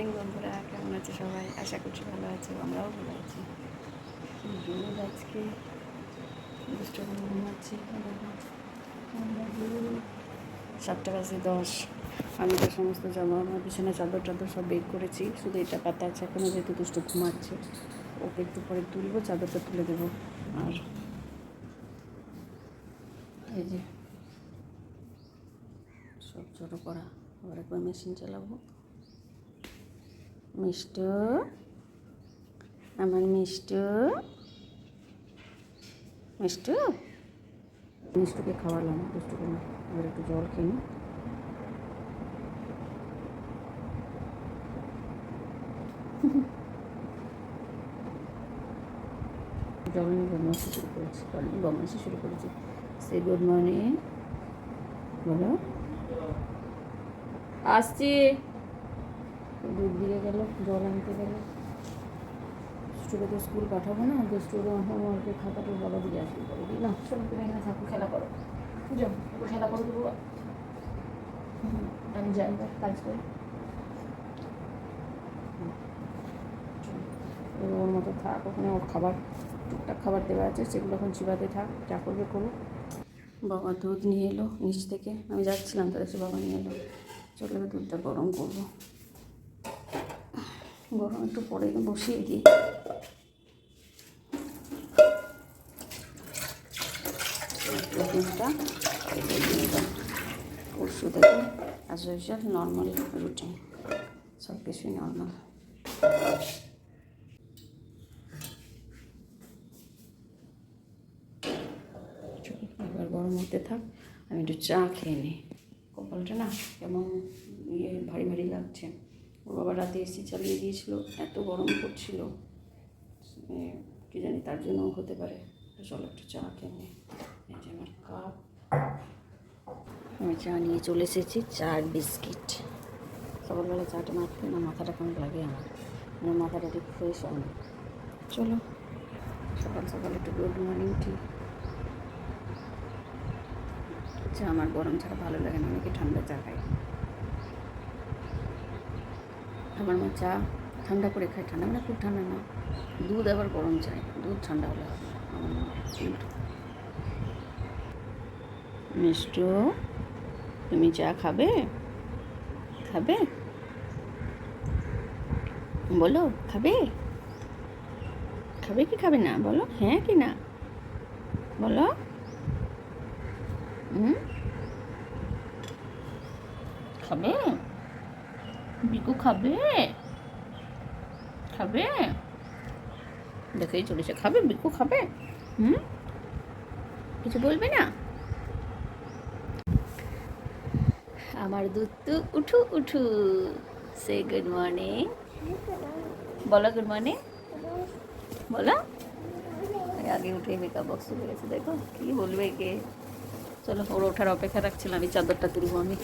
Morning বন্ধুরা। কেমন আছে সবাই? আশা করছি ভালো আছে, আমরাও ভালো আছি। রোজ আজকে দুষ্ট ঘুমাচ্ছি। সাতটা বাজে দশ। আমি তো সমস্ত জামা আমার বিছানা চাদর টাদর সব বের করেছি। শুধু এটা পাতা আছে এখনও যেহেতু দুষ্ট ঘুমাচ্ছে। ওকে একটু পরে তুলবো, চাদরটা তুলে দেবো। আর এই যে সব জড়ো করা। আবার একবার মেশিন চালাবো। মিষ্টু আমার মিষ্টু। মিষ্টু? মিষ্টুকে খাওয়ালাম দুষ্টুকে না এবার একটু জল কিনি জল নিয়ে বদমাসি শুরু করেছি বদমাসি শুরু করেছি। সে গুড মর্নিং বলো। আসছি। দুধ দিয়ে গেল জল আনতে গেল। দুষ্টুকে তো স্কুল পাঠাবো না দুষ্টুর হোমওয়ার্কের খাতাটা বাবা দিয়ে আসবে করে দিই না চলো তুমি এখানে থাকো খেলা করো। যাও খেলা করো দেবো আমি যাই কাজ করি। ওর মতো থাক ওখানে ওর খাবার টুকটাক খাবার দেওয়া আছে সেগুলো এখন চিবাতে থাক যা করবে করো বাবা দুধ নিয়ে এলো নিচ থেকে। আমি যাচ্ছিলাম তাদের সে বাবা নিয়ে এলো। চলে দুধটা গরম করব। গরম একটু পরে বসিয়ে দিই। দুধটা পরশু থেকে অ্যাজ ইউজুয়াল নর্মাল রুটিন সব কিছুই নর্মাল এবার গরম হতে থাক, আমি একটু চা খেয়ে নিই। কপালটা না কেমন ইয়ে ভারী ভারী লাগছে। ওর বাবা রাতে এসি চালিয়ে দিয়েছিল এত গরম এ, কি জানি তার জন্য হতে পারে। চলো একটু চা খেয়ে এই যে আমার কাপ আমি চা নিয়ে চলে এসেছি চা আর বিস্কিট। সকালবেলা চাটা খেলে না মাথাটা কেমন লাগে আমার? আমার মাথাটা ঠিক ফ্রেশ হয় না। চলো সকাল সকাল একটু গুড মর্নিং ঠিক চা আমার গরম ছাড়া ভালো লাগে না অনেকে ঠান্ডা চা খায় আমার মা চা, ঠান্ডা করে খায়। ঠান্ডা মানে খুব ঠান্ডা না। দুধ আবার গরম চাই দুধ ঠান্ডা হলে আমার মা। মিষ্টু, তুমি চা খাবে? খাবে? বলো, খাবে? খাবে কি খাবে না? বলো হ্যাঁ কি না? বলো। হুম? খাবে? বিকু খাবে? খাবে? দেখেই চলেছে খাবে বিকু খাবে। হুম? কিছু বলবে না? আমার দুধ উঠু উঠু। সে গুড মর্নিং বলো গুড মর্নিং বলো। আগে উঠে মেকআপ বক্স চলে গেছে দেখো, কি বলবে কে চলো, ওর ওঠার অপেক্ষা রাখছিলাম আমি চাদরটা তুলবো আমি।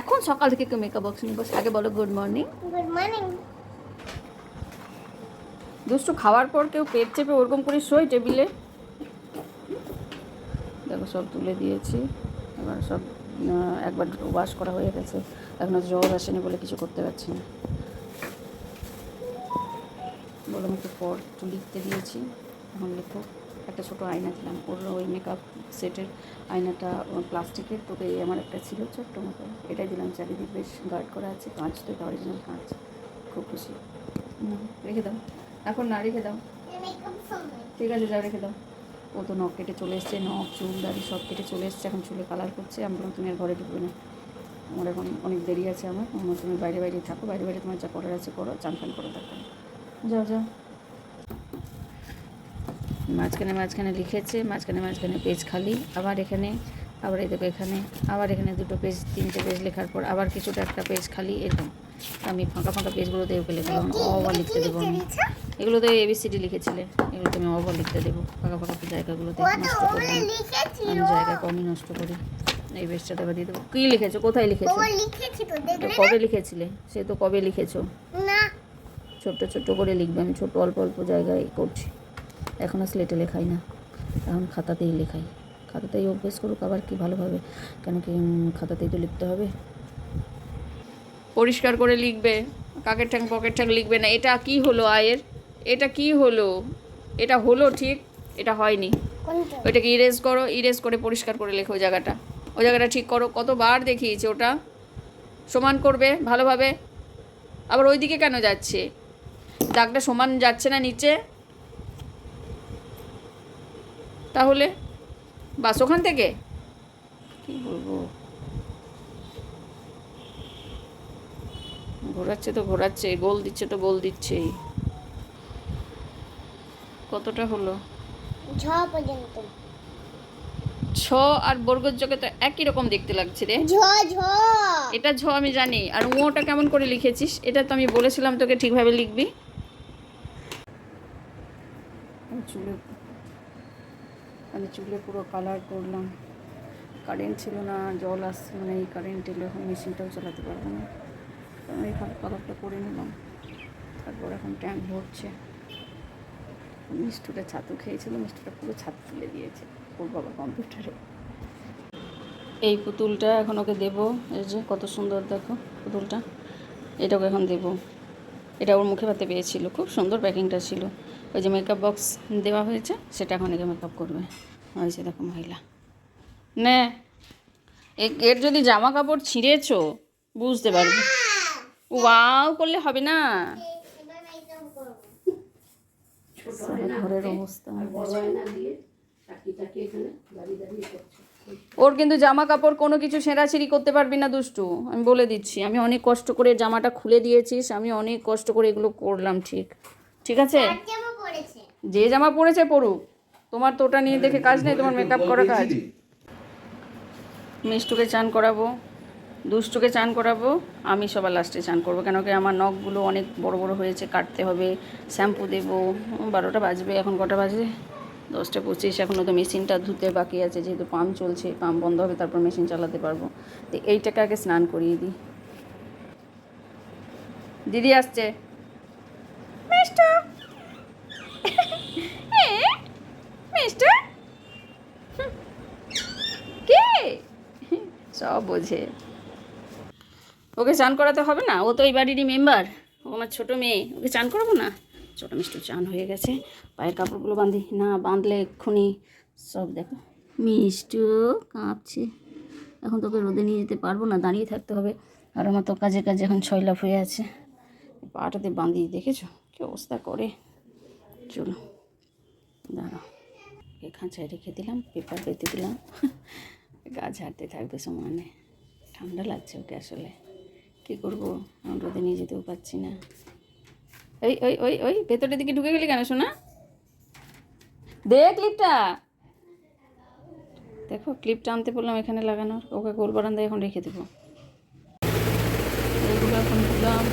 এখন সকাল থেকে কেউ মেকআপ বক্স নিয়ে বসে। আগে বলো গুড মর্নিং গুড মর্নিং দুষ্টু খাওয়ার পর কেউ পেট চেপে ওরকম করে শোয় টেবিলে? দেখো সব তুলে দিয়েছি। এবার সব একবার ওয়াশ করা হয়ে গেছে। এখনও জ্বর আসেনি বলে কিছু করতে পারছি না। বললাম একটু পর একটু লিখতে দিয়েছি। এখন লিখো। একটা ছোটো আয়না দিলাম ওর ওই মেকআপ সেটের আয়নাটা প্লাস্টিকের তোকে আমার একটা ছিল ছোট্ট মতো। এটাই দিলাম, চারিদিক বেশ গার্ড করা আছে কাঁচ তো এটা অরিজিনাল কাঁচ খুব খুশি। রেখে দাও। এখন না রেখে দাও। ঠিক আছে, যা রেখে দাও। ও তো নখ কেটে চলে এসছে নখ চুল, দাড়ি সব কেটে চলে এসছে। এখন চুলে কালার করছে। আমি বললাম, তুমি আর ঘরে ঢুকবে না। আমার এখন অনেক দেরি আছে আমার। আমার তুমি বাইরে বাইরে থাকো। বাইরে বাইরে তোমার যা করার আছে করো। চান ফান করে থাকো যাও যাও। মাঝখানে মাঝখানে লিখেছে মাঝখানে মাঝখানে পেজ খালি। আবার এখানে আবার এই দেখো এখানে আবার এখানে দুটো পেজ তিনটে পেজ লেখার পর আবার কিছুটা একটা পেজ খালি এরকম। আমি ফাঁকা ফাঁকা পেজগুলোতে ওকে লিখলাম অ লিখতে দেবো আমি। এগুলোতে এবিসিডি লিখেছিলে এগুলোতে আমি অব লিখতে দেবো। ফাঁকা ফাঁকা জায়গাগুলোতে নষ্ট করব। লিখেছিল? আমি জায়গা কমই নষ্ট করি। এই পেজটাতে আবার দিয়ে দেবো। কী লিখেছো? কোথায় লিখেছো? তো কবে লিখেছিলে? সে তো কবে লিখেছো? ছোট্ট ছোট্ট করে লিখবে আমি ছোট অল্প অল্প জায়গায় করছি। এখন আর স্লেটে লেখাই না। এখন খাতাতেই লেখাই। খাতাতেই অভ্যেস করুক আবার কি ভালোভাবে কেন কি খাতাতেই তো লিখতে হবে। পরিষ্কার করে লিখবে। কাকের ঠ্যাং পকেট ঠ্যাং লিখবে না। এটা কি হলো আয়ের? এটা কি হলো? এটা হলো ঠিক এটা হয়নি। ওইটাকে ইরেজ করো? ইরেজ করে পরিষ্কার করে লেখো ওই জায়গাটা। ওই জায়গাটা ঠিক করো। কতবার দেখিয়েছে ওটা? সমান করবে ভালোভাবে। আবার ওইদিকে কেন যাচ্ছে? দাগটা সমান যাচ্ছে না নিচে? তাহলে? বাস ওখান থেকে? কি বলব? ঘোরাচ্ছে তো ঘোরাচ্ছে গোল দিচ্ছে তো গোল দিচ্ছেই। কতটা হলো? পর্যন্ত। ছ আর বর্গের যোগে তো একই রকম দেখতে লাগছে রে। ঝ ঝ। এটা ঝ আমি জানি। আর ওটা কেমন করে লিখেছিস? এটা তো আমি বলেছিলাম তোকে ঠিকভাবে লিখবি। চুলে আমি চুলে পুরো কালার করলাম। কারেন্ট ছিল না, জল আসছে মানে এই কারেন্ট এলে, এখন মেশিনটাও চালাতে পারব না। কারণ এই কালারটা করে নিলাম। তারপর এখন ট্যাঙ্ক ভরছে। মিষ্টুটা ছাতু খেয়েছিল, মিষ্টুটা পুরো ছাতু তুলে দিয়েছে, ওর বাবা কম্পিউটারে এই পুতুলটা এখন ওকে দেবো, এই যে কত সুন্দর দেখো পুতুলটা। এটাকে এখন দেবো। এটা ওর মুখে পাতে পেয়েছিল, খুব সুন্দর প্যাকিংটা ছিল। ওই যে মেকআপ বক্স দেওয়া হয়েছে, সেটা এখন একে মেকআপ করবে। হয়েছে দেখো মহিলা। নে এর যদি জামা কাপড় ছিঁড়েছো, বুঝতে পারবে। ওয়াও, করলে হবে না। ঘরের অবস্থা। ওর কিন্তু জামা কাপড় কোনো কিছু ছেঁড়াছিড়ি করতে পারবি না, দুষ্টু। আমি বলে দিচ্ছি, আমি অনেক কষ্ট করে জামাটা খুলে দিয়েছিস, আমি অনেক কষ্ট করে এগুলো করলাম, ঠিক। ঠিক আছে? আর জামা পড়েছে। যে জামা পরেছে পড়ুক। তোমার তো ওটা নিয়ে দেখে কাজ নেই তোমার মেকআপ করা কাজ। মিষ্টুকে চান করাবো দুষ্টুকে চান করাবো আমি সবার লাস্টে চান করব। কেন কি আমার নখগুলো অনেক বড় বড় হয়েছে কাটতে হবে শ্যাম্পু দেবো। বারোটা বাজবে এখন কটা বাজে? দশটা পঁচিশ এখনও তো মেশিনটা ধুতে বাকি আছে যেহেতু পাম্প চলছে পাম্প বন্ধ হবে তারপর মেশিন চালাতে পারব। তো এইটাকে আগে স্নান করিয়ে দিই। দিদি আসছে। মিষ্টু মিষ্টু কে? সব বোঝে। ওকে চান করাতে হবে না? ও তো এই বাড়িরই মেম্বার। ও আমার ছোটো মেয়ে। ওকে চান করাবো না? ছোটো মিষ্টু চান হয়ে গেছে। পায়ের কাপড়গুলো বাঁধি। না, বাঁধলে এক্ষুনি সব দেখো। মিষ্টু কাঁপছে। এখন তোকে রোদে নিয়ে যেতে পারব না। দাঁড়িয়ে থাকতে হবে। আর আমার তো কাজে কাজে এখন ছয় লাভ হয়ে আছে। পাটাতে বাঁধি, দেখেছ? কী অবস্থা করে? চলো, দাঁড়াও। এ খাঁচায় রেখে দিলাম, পেপার পেতে দিলাম। গা ঝাড়তে থাকবে সমানে। ঠান্ডা লাগছে ওকে আসলে। কী করব? রোদে নিয়ে যেতেও পারছি না। ওই ওই ওই ওই ভেতরের দিকে ঢুকে গেলি কেন শোনা দে ক্লিপটা। দেখো, ক্লিপটা আনতে বললাম এখানে লাগানোর। ওকে গোল বারান্দায় এখন রেখে দেবো। এইগুলো এখন ধুলাম,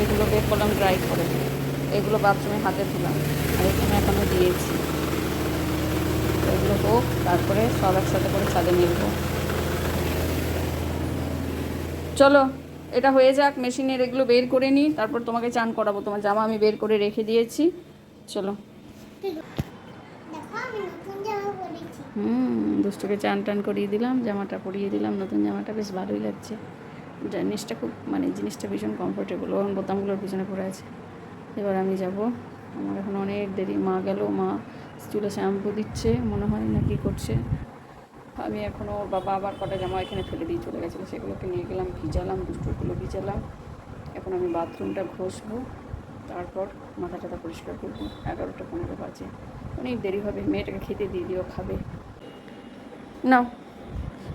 এগুলো বের করলাম ড্রাই করে। এগুলো বাথরুমে হাতে ধুলাম। আর এখানে এখনও দিয়েছি। এগুলো হোক, তারপরে সব একসাথে করে ছাদে মেলবো চলো, এটা হয়ে যাক, মেশিনের এগুলো বের করে নিই, তারপর তোমাকে চান করাবো। তোমার জামা আমি বের করে রেখে দিয়েছি। চলো। হুম, দুষ্টুকে চান টান করিয়ে দিলাম, জামাটা পরিয়ে দিলাম, নতুন জামাটা বেশ ভালোই লাগছে। জিনিসটা খুব মানে জিনিসটা ভীষণ কমফোর্টেবল এখন বোতামগুলোর পিছনে পড়ে আছে। এবার আমি যাব। আমার এখন অনেক দেরি। মা গেল, মা চুলে শ্যাম্পু দিচ্ছে, মনে হয় না কি করছে। আমি এখনও বাবা আবার কটা জামা এখানে ফেলে দিয়ে চলে গেছিল, সেগুলোকে নিয়ে গেলাম, ভিজালাম, দুষ্টুগুলো ভিজালাম। এখন আমি বাথরুমটা ঘষবো, তারপর মাথা টাথা পরিষ্কার করব। এগারোটা পনেরো বাজে। অনেক দেরি হবে, মেয়েটাকে খেতে দিয়ে দিও, খাবে। নাও।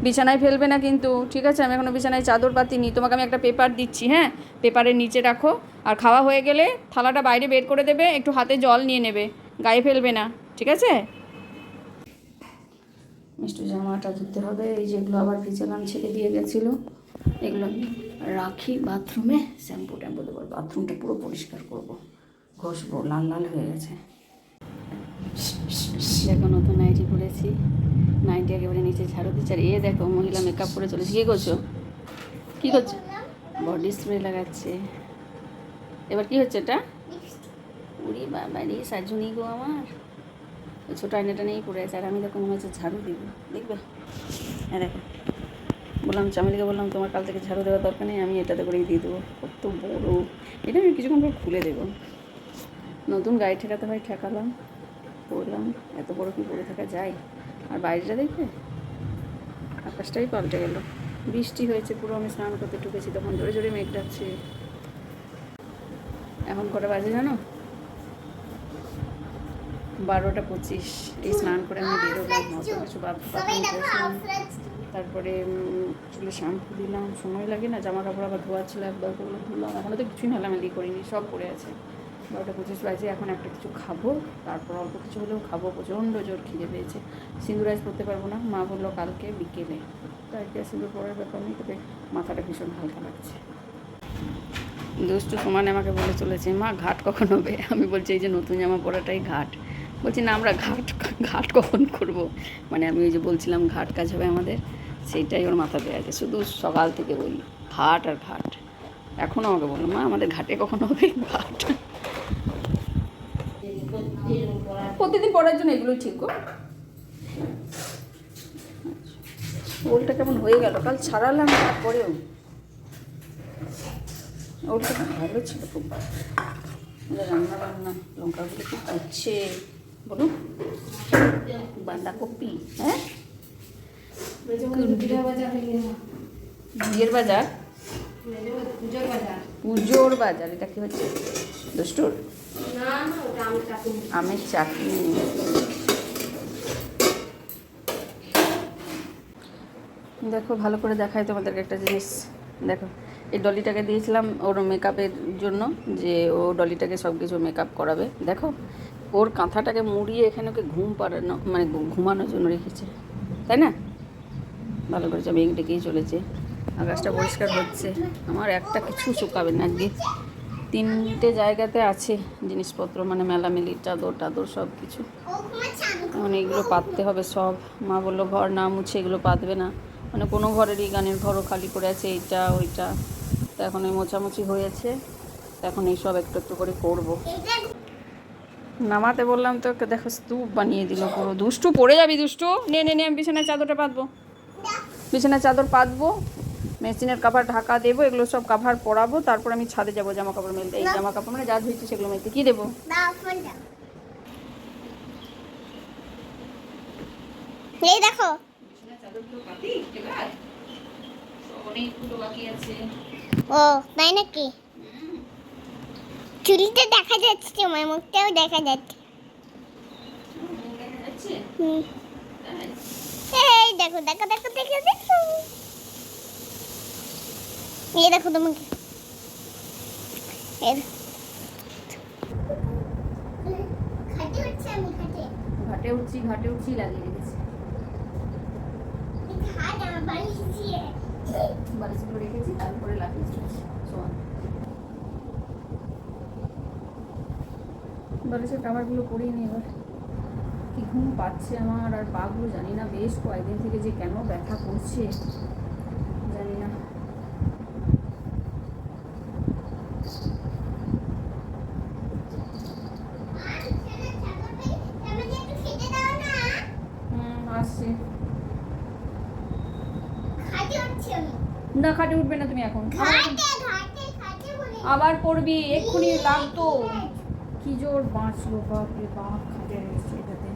বিছানায় ফেলবে না কিন্তু, ঠিক আছে? আমি এখনও বিছানায় চাদর পাতিনি তোমাকে আমি একটা পেপার দিচ্ছি হ্যাঁ? পেপারের নিচে রাখো। আর খাওয়া হয়ে গেলে থালাটা বাইরে বের করে দেবে, একটু হাতে জল নিয়ে নেবে। গায়ে ফেলবে না, ঠিক আছে? মিষ্টি জামাটা ধুতে হবে, এই যেগুলো আবার ভিজালাম, ছেড়ে দিয়ে গেছিল। এগুলো আমি রাখি বাথরুমে, শ্যাম্পু ট্যাম্পু দেবো বাথরুমটা পুরো পরিষ্কার করব। ঘষবো, লাল লাল হয়ে গেছে। দেখো, নতুন নাইটি পরেছি। নাইটি একেবারে নিচে ঝাড়ু দিচ্ছে। আর এ দেখো, মহিলা মেকআপ করে চলেছে। কী করছ? কী করছ? বডি স্প্রে লাগাচ্ছে। এবার কি হচ্ছে এটা? উড়ি বাবা রে, সাজুনি গো আমার। ওই ছোটো আয়নাটা নিয়েই পড়ে আছে। আর আমি দেখো, মনে হচ্ছে ঝাড়ু দিব। দেখবে? হ্যাঁ দেখো। বললাম, চামেলিকে বললাম, তোমার কাল থেকে ঝাড়ু দেওয়ার দরকার নেই, আমি এটাতে করেই দিয়ে দেবো। কত বড়। এটা আমি কিছুক্ষণ পর খুলে দেবো। নতুন গাড়ি ঠেকাতে হয়, ঠেকালাম। পড়লাম। এত বড় কি পড়ে থাকা যায়? আর বাইরেটা দেখবে? আকাশটাই পাল্টে গেল। বৃষ্টি হয়েছে পুরো আমি স্নান করতে ঢুকেছি তখন জোরে জোরে মেঘ ডাকছে। এখন কটা বাজে জানো? বারোটা পঁচিশ। এই স্নান করে আমি বেরোলাম অত কিছু বাথরুম তারপরে চুলে শ্যাম্পু দিলাম সময় লাগে না জামা কাপড় আবার ধোয়া ছিল একবার করল ধুলাম। এখনও তো কিছুই মেলামেলি করিনি সব পড়ে আছে। বারোটা পঁচিশ বাজে, এখন একটা কিছু খাব। তারপর অল্প কিছু হলেও খাব, প্রচণ্ড জোর খিদে পেয়েছে। সিঁদুরাজ করতে পারব না, মা বলল কালকে বিকেলে। কি আর সিঁদুর পরার ব্যাপার নেই, তবে মাথাটা ভীষণ হালকা লাগছে। দুষ্টু সমানে আমাকে বলে চলেছে, মা, ঘাট কখন হবে? আমি বলছি, এই যে নতুন জামা পরাটাই ঘাট। বলছি, না, আমরা ঘাট ঘাট কখন করব? মানে আমি ওই যে বলছিলাম, ঘাট কাজ হবে আমাদের। সেইটাই ওর মাথাতে আছে শুধু সকাল থেকে বলি, ঘাট আর ঘাট। এখনও আমাকে বলল, মা, আমাদের ঘাটে কখন হবে? ঘাট। প্রতিদিন পড়ার জন্য এগুলো ঠিক গো। ওলটা কেমন হয়ে গেল? কাল ছাড়ালাম তারপরেও। ওটা ভালো ছিল খুব। রান্না বান্না লঙ্কাগুলো খুব হচ্ছে বলুন। বাঁধাকপি হ্যাঁ? বিয়ের বাজার পুজোর বাজার, এটা কি হচ্ছে? দুষ্টুর? আমের চাটনি। দেখো, ভালো করে দেখাই তোমাদেরকে একটা জিনিস। দেখো, এই ডলিটাকে দিয়েছিলাম ওর মেকআপের জন্য, যে ও ডলিটাকে সব কিছু মেকআপ করাবে। দেখো, ওর কাঁথাটাকে মুড়িয়ে এখানে ওকে ঘুম পাড়ানো মানে ঘুমানোর জন্য রেখেছে। তাই না? ভালো করেছে, মেঘ ডেকেই চলেছে। আকাশটা পরিষ্কার হচ্ছে আমার একটা কিছু শুকাবে না আজকে তিনটে জায়গাতে আছে জিনিসপত্র মানে মেলামেলি, চাদর টাদর সব কিছু এখন এগুলো পাততে হবে সব। মা বলল, ঘর না মুছে এগুলো পাতবে না। মানে কোনো ঘরেরই গানের ঘরও খালি করে আছে, এইটা, ওইটা। তো এখন এই মোছামুছি হয়েছে। তো এখন এইসব একটু একটু করে করব। নামাতে বললাম তো দেখো স্তূপ বানিয়ে দিল পুরো। দুষ্টু, পড়ে যাবি দুষ্টু। নে নে নে, আমি বিছানায় চাদরটা পাতবো। বিছানায় চাদর পাতবো। মেশিনের কাভার ঢাকা দেবো এগুলো সব কাভার পরাবো তারপর আমি ছাদে যাব জামা কাপড় মেলতে। এই জামা কাপড় মানে যা ধুইছি সেগুলো মেলতে। কি দেবো? এই দেখো অনেকগুলো বাকি আছে ও তাই নাকি? চুরিটা দেখা যাচ্ছে তোমার মুখটাও দেখা যাচ্ছে? হুম। এই দেখো দেখো দেখো দেখো দেখো। এই দেখো তোমাকে। আমি ঘাটে। উঠছি ঘাটে উঠছি লাগিয়ে রেখেছি ঘাট আমার বাড়ি দিয়ে বালিশগুলো রেখেছি তারপরে সোয়ান বালিশের কাভারগুলো পরিয়ে নিই এবার। কি ঘুম পাচ্ছে আমার আর পাগুলো জানি না বেশ কয়েকদিন থেকে যে কেন ব্যথা করছে জানি না হুম আসছি না খাটে উঠবে না তুমি এখন? আবার পড়বি এক্ষুনি লাগতো। কি জোর বাঁচলো বাপরে বাপ খাটে রয়েছে এটাতে।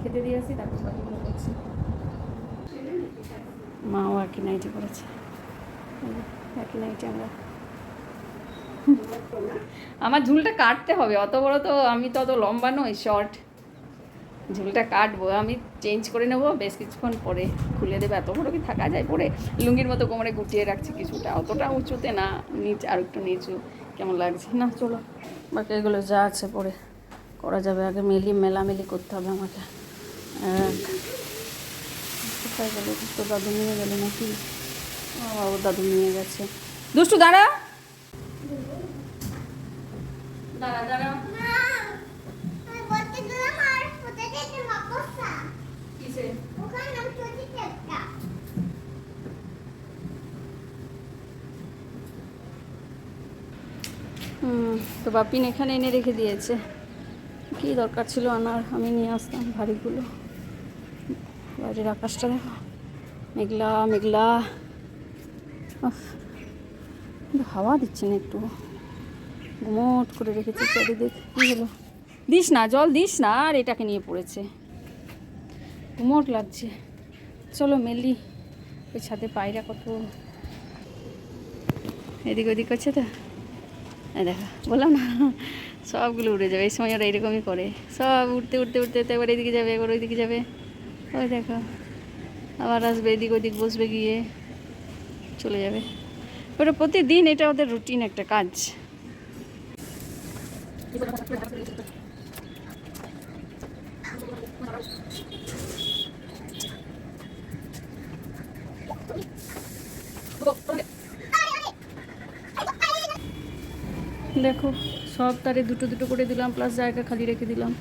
খেতে দিয়ে আসি তারপর বাকিগুলো করছি। মাও একই নাইটি করেছে। একই নাইটি আমরা আমার ঝুলটা কাটতে হবে, অত বড় তো আমি তো অত লম্বা নই শর্ট ঝুলটা কাটবো, আমি চেঞ্জ করে নেব, বেশ কিছুক্ষণ পরে খুলে দেবে, এত বড় কি থাকা যায় পরে? লুঙ্গির মতো কোমরে গুটিয়ে রাখছি কিছুটা, অতটা উঁচুতে না, নিচ, আর একটু নিচু, কেমন লাগছে? না, চলো, বাকি এগুলো যা আছে পরে করা যাবে, আগে মেলি, মেলামেলি করতে হবে আমাকে। তো দাদু নিয়ে গেল নাকি? ও দাদু নিয়ে গেছে। দুষ্টু, দাঁড়া! দাঁড়া দাঁড়া। তো বাপিন এখানে এনে রেখে দিয়েছে। কী দরকার ছিল আনার আমি নিয়ে আসতাম ভারীগুলো বাইরের আকাশটা দেখো। মেঘলা মেঘলা। হাওয়া দিচ্ছে না একটু। গুমট করে রেখেছে চারিদিক কী হলো। দিস না, জল দিস না, আর এটাকে নিয়ে পড়েছে। গুমট লাগছে। চলো মেলি, ওই ছাদে পায়রা কত। এদিক ওদিক করছে তো? দেখো, বললাম না, সবগুলো উড়ে যাবে, এই সময় ওরা এরকমই করে। সব উঠতে উঠতে উঠতে উঠতে একবার এদিকে যাবে একবার ওইদিকে যাবে। ওই দেখো, আবার আসবে, এদিক ওদিক বসবে গিয়ে, চলে যাবে। ওটা প্রতিদিন এটা ওদের রুটিন একটা কাজ। দেখো, সব তারে দুটো দুটো করে দিলাম প্লাস জায়গা খালি রেখে দিলাম।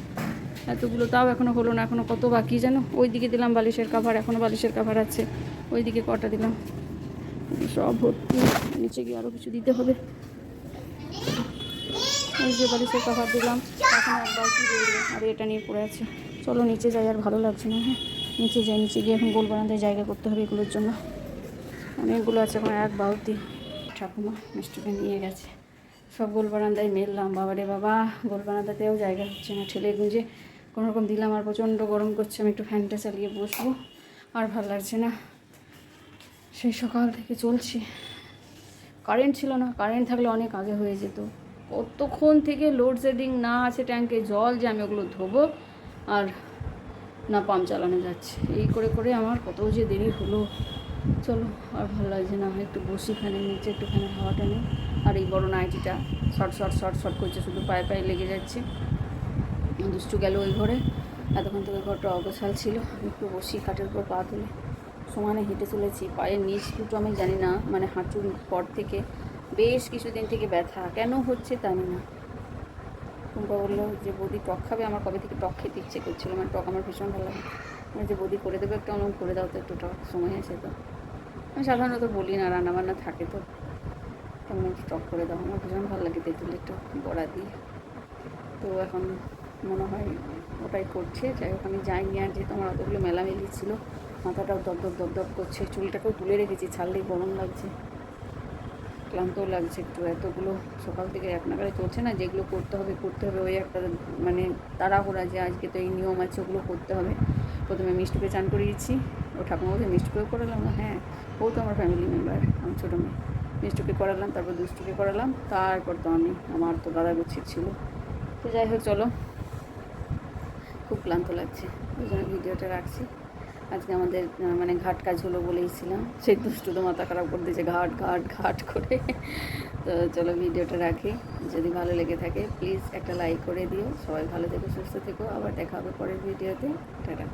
এতগুলো তাও এখনও হলো না এখনও কত বাকি জানো? ওই দিকে দিলাম বালিশের কাভার এখনও বালিশের কাভার আছে। ওই দিকে কটা দিলাম? সব ভর্তি, নিচে গিয়ে আরও কিছু দিতে হবে। ওই যে বালিশের কাভার দিলাম, এখন এক বালতি রইল আর এটা নিয়ে পড়ে আছে। চলো নিচে যাই, আর ভালো লাগছে না হ্যাঁ? নিচে যাই, নিচে গিয়ে এখন গোল বারান্দায় জায়গা করতে হবে এগুলোর জন্য। অনেকগুলো আছে এখন এক বালতি ঠাকুমা মিষ্টিকে নিয়ে গেছে। সব গোল বারান্দায় মেললাম, বাবারে বাবা গোল বারান্দাতেও জায়গা হচ্ছে না। ঠেলে গুঁজে কোনো রকম দিলাম, আর প্রচণ্ড গরম করছে, আমি একটু ফ্যানটা চালিয়ে বসবো। আর ভালো লাগছে না। সেই সকাল থেকে চলছে। কারেন্ট ছিল না, কারেন্ট থাকলে অনেক আগে হয়ে যেত। কতক্ষণ থেকে লোডশেডিং না আছে ট্যাঙ্কে জল যে আমি ওগুলো ধোবো, আর না পাম্প চালানো যাচ্ছে। এই করে করে আমার কত যে দেরি হলো। চলো, আর ভালো লাগছে না। একটু বসি ফ্যানের নিচে একটু ফ্যানের হাওয়াটা নেই। আর এই বড় নাইটিটা শর্ট শর্ট শর্ট শর্ট করছে, শুধু পায়ে পায়ে লেগে যাচ্ছে। দুষ্টু গেল ওই ঘরে। এতক্ষণ থেকে ঘরটা অগোছাল ছিল। একটু বসি খাটের উপর পা তুলে। সমানে হেঁটে চলেছি। পায়ের নিচ দুটো আমি জানি না মানে হাঁটুর পর থেকে বেশ কিছুদিন থেকে ব্যথা। কেন হচ্ছে জানি না। টুম্পা বলল যে, বৌদি টক খাবে? আমার কবে থেকে টক খেতে ইচ্ছে করছিল? মানে টক আমার ভীষণ ভালো লাগে। আমি যে, বৌদি করে দেবে একটু আমার করে দাও তো একটু টক, সময় আছে তো। আমি সাধারণত বলি না, রান্নাবান্না থাকে তো। তেমন একটু টক করে দাও, আমার ভীষণ ভালো লাগে তেঁতুল একটু বড়া দিয়ে। তো এখন মনে হয় ওটাই করছে। যাই হোক, আমি যাইনি আর যেহেতু আমার অতগুলো মেলামেলি ছিল, মাথাটাও দপদপ দপদপ করছে, চুলটাকেও তুলে রেখেছি ছাড়লেই গরম লাগছে। ক্লান্তও লাগছে একটু। এতগুলো সকাল থেকে এক নাগারে চলছে না, যেগুলো করতে হবে করতে হবে। ওই একটা মানে তাড়াহুড়া যে আজকে তো এই নিয়ম আছে, ওগুলো করতে হবে। প্রথমে মিষ্টিকে চান করিয়েছি। ও ঠাকুমা বলছে মিষ্টিকেও করালাম। না হ্যাঁ ও তো আমার ফ্যামিলি মেম্বার আমার ছোটো মেয়ে। মিষ্টিকে করালাম, তারপর দুষ্টুকে করালাম। তারপর তো আমি, আমার তো দাদা গুছির ছিল। তো যাই হোক, চলো। খুব ক্লান্ত লাগছে। ওই জন্য ভিডিওটা রাখছি। আজকে আমাদের মানে ঘাট কাজ হলো বলেইছিলাম সেই দুষ্টু তো মাথা খারাপ করে দিয়েছে, ঘাট ঘাট ঘাট করে। তো চলো ভিডিওটা রাখি। যদি ভালো লেগে থাকে প্লিজ একটা লাইক করে দিও। সবাই ভালো থেকো, সুস্থ থেকো। আবার দেখা হবে পরের ভিডিওতে। টাটা।